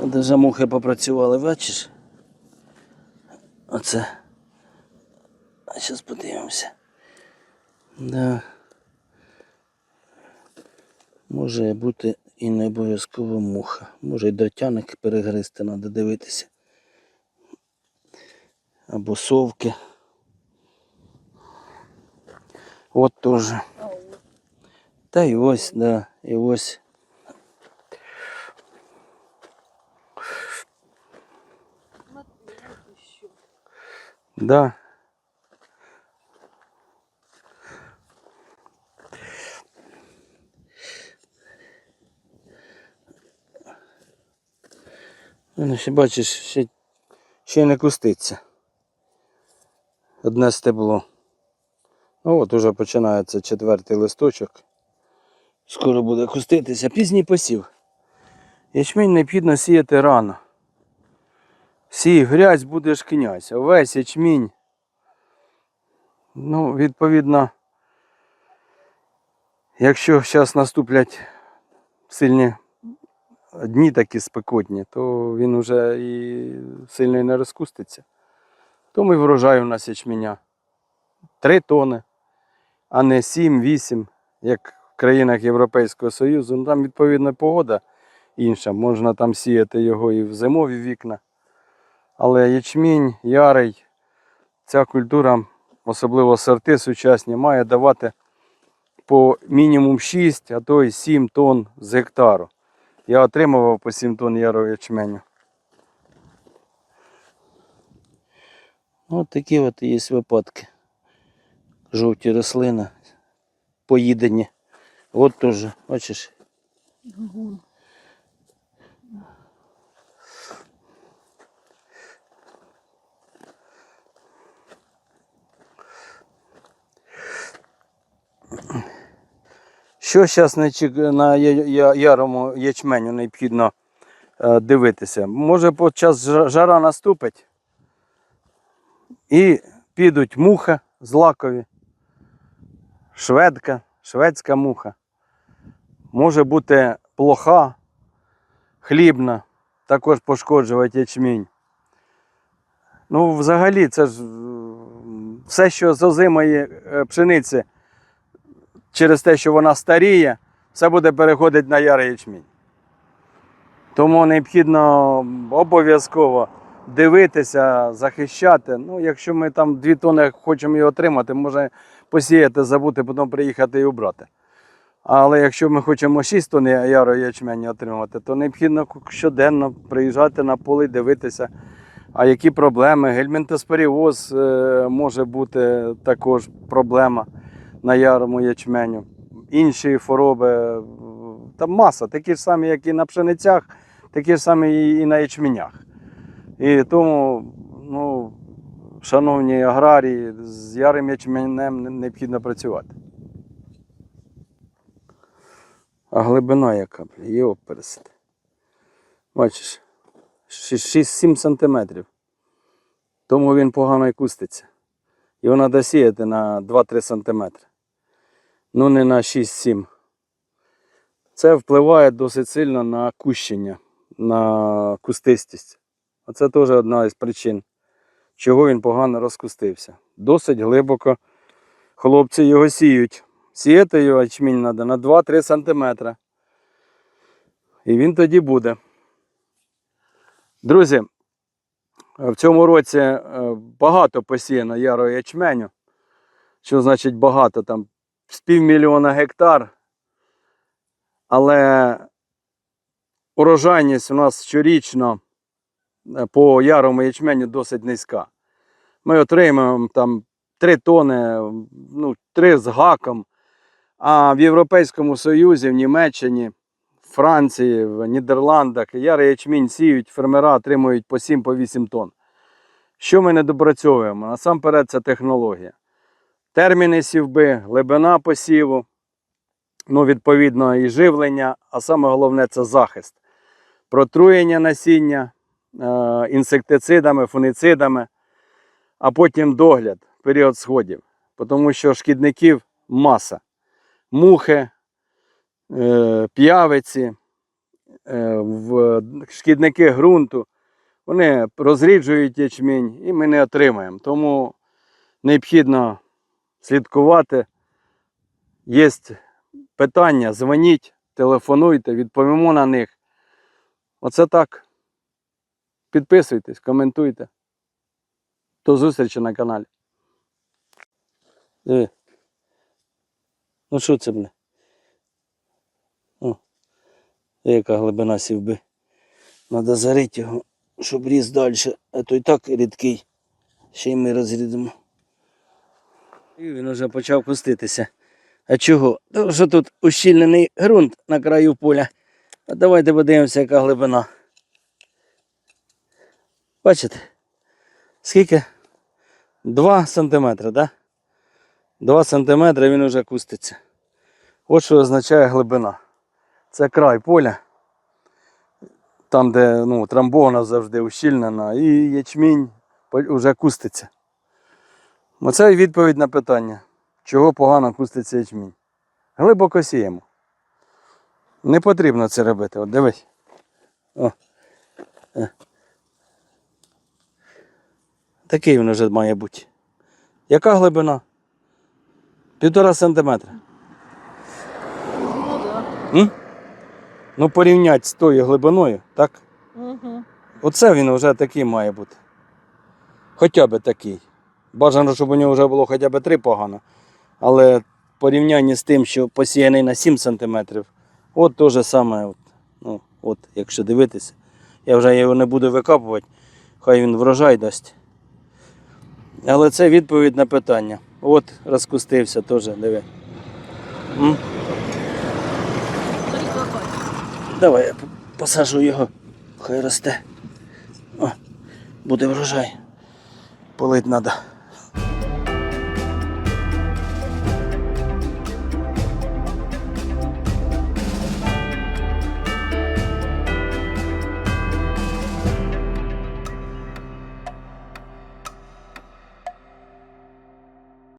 Даже мухи попрацювали, бачиш? Оце. А зараз подивимося. Да. Може бути і не обов'язково муха. Може й дротяник перегризти, треба дивитися. Або совки. От теж. Та й ось, да, і ось. Да. Ну, ще бачиш, ще, ще не куститься. Одне стебло. Ну от уже починається четвертий листочок. Скоро буде куститися. Пізній посів. Ячмінь необхідно сіяти рано. Сій грязь будеш князь, весь ячмінь. Ну, відповідно, якщо зараз наступлять сильні дні такі спекотні, то він уже і сильно не розкуститься. Тому і врожай у нас ячменя. Три тони, а не 7-8, як в країнах Європейського Союзу. Ну, там відповідно погода інша. Можна там сіяти його і в зимові вікна. Але ячмінь, ярий, ця культура, особливо сорти сучасні, має давати по мінімум 6, а то й 7 тонн з гектару. Я отримував по 7 тонн ярого ячменю. Ось такі от є випадки. Жовті рослини, поїдені. От теж, бачиш, Що зараз на, ярому ячменю необхідно е, дивитися? Може під час жара наступить і підуть муха злакові, шведка, шведська муха. Може бути плоха, хлібна, також пошкоджувати ячмінь. Ну, взагалі, це ж все, що з озимої е, пшениці через те, що вона старіє, все буде переходити на ярий ячмінь. Тому необхідно обов'язково дивитися, захищати. Ну, якщо ми там 2 тони хочемо її отримати, може посіяти, забути, потім приїхати і убрати. Але якщо ми хочемо 6 тонн ярого ячменю отримати, то необхідно щоденно приїжджати на поле дивитися, а які проблеми. Гельмінтоспоріоз е, може бути також проблема на ярому ячменю. Інші хвороби, там маса, такі ж самі, як і на пшеницях, такі ж самі і на ячменях. І тому, ну, шановні аграрії, з ярим ячменем необхідно працювати. А глибина яка, його пересити. Бачиш, 6-7 сантиметрів. Тому він погано і куститься. Його треба сіяти на 2-3 сантиметри. Ну не на 6-7. Це впливає досить сильно на кущення, на кустистість. Оце теж одна із причин, чого він погано розкустився. Досить глибоко хлопці його сіють. Сіяти його ячмінь треба на 2-3 см. І він тоді буде. Друзі, в цьому році е, багато посіяно ярого ячменю. Що значить багато? Там з півмільйона гектар. Але урожайність у нас щорічно е, по ярому ячменю досить низька. Ми отримуємо там 3 тони, ну, 3 з гаком. А в Європейському Союзі, в Німеччині, Франції, в Нідерландах ярий ячмінь сіють, фермера отримують по 7-8 тонн. Що ми не допрацьовуємо? Насамперед, це технологія. Терміни сівби, глибина посіву, ну, відповідно, і живлення, а саме головне це захист. Протруєння насіння е, інсектицидами, фуніцидами, а потім догляд, період сходів. Тому що шкідників маса. Мухи, е, п'явиці, е, шкідники ґрунту, вони розріджують ячмінь і ми не отримаємо. Тому необхідно слідкувати. Є питання, дзвоніть, телефонуйте, відповімо на них. Оце так. Підписуйтесь, коментуйте. До зустрічі на каналі. Диви. Ну що це? О, яка глибина сівби. Надо зарити його, щоб ріс далі, а то і так рідкий. Ще й ми розрідимо. І він вже почав пуститися. А чого? Тому що тут ущільнений ґрунт на краю поля. А давайте подивимося, яка глибина. Бачите? Скільки? 2 сантиметри, так? Да? 2 сантиметри він уже куститься. От що означає глибина. Це край поля. Там, де ну, трамбована завжди ущільнена, і ячмінь вже куститься. Оце і відповідь на питання, чого погано куститься ячмінь. Глибоко сіємо. Не потрібно це робити. От дивись. О. Е. Такий він вже має бути. Яка глибина? Півтора сантиметра. Ну да. М? Ну, порівняти з тою глибиною, так? Угу. Оце він вже такий має бути. Хоча б такий. Бажано, щоб у нього вже було хоча б три погано. Але в порівнянні з тим, що посіяний на 7 см, от те же саме, от, ну, от, якщо дивитися, я вже його не буду викапувати, хай він врожай дасть. Але це відповідь на питання. От розкустився теж, диви. М? Давай я посажу його, хай росте. О, буде врожай. Полить треба.